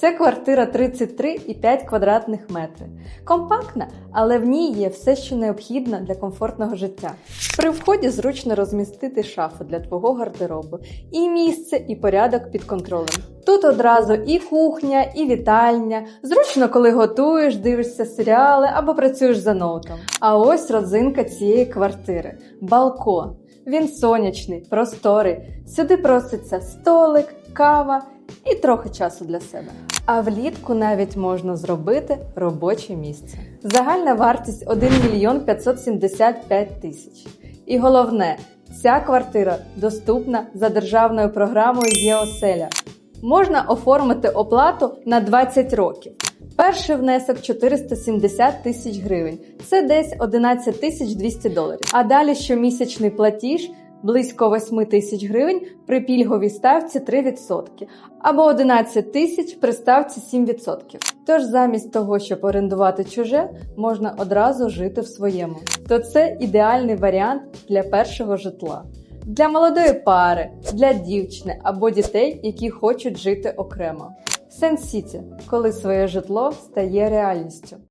Це квартира 33,5 квадратних метри. Компактна, але в ній є все, що необхідно для комфортного життя. При вході зручно розмістити шафу для твого гардеробу, і місце, і порядок під контролем. Тут одразу і кухня, і вітальня. Зручно, коли готуєш, дивишся серіали або працюєш за ноутом. А ось родзинка цієї квартири балкон. Він сонячний, просторий. Сюди проситься столик, кава і трохи часу для себе. А влітку навіть можна зробити робоче місце. Загальна вартість 1 мільйон 575 тисяч. І головне, ця квартира доступна за державною програмою ЄОСЕЛЯ. Можна оформити оплату на 20 років. Перший внесок 470 тисяч гривень. Це десь 11 тисяч 200 доларів. А далі щомісячний платіж близько 8 тисяч гривень при пільговій ставці 3% або 11 тисяч при ставці 7%. Тож замість того, щоб орендувати чуже, можна одразу жити в своєму. То це ідеальний варіант для першого житла. Для молодої пари, для дівчини або дітей, які хочуть жити окремо. Сен-Сіті, коли своє житло стає реальністю.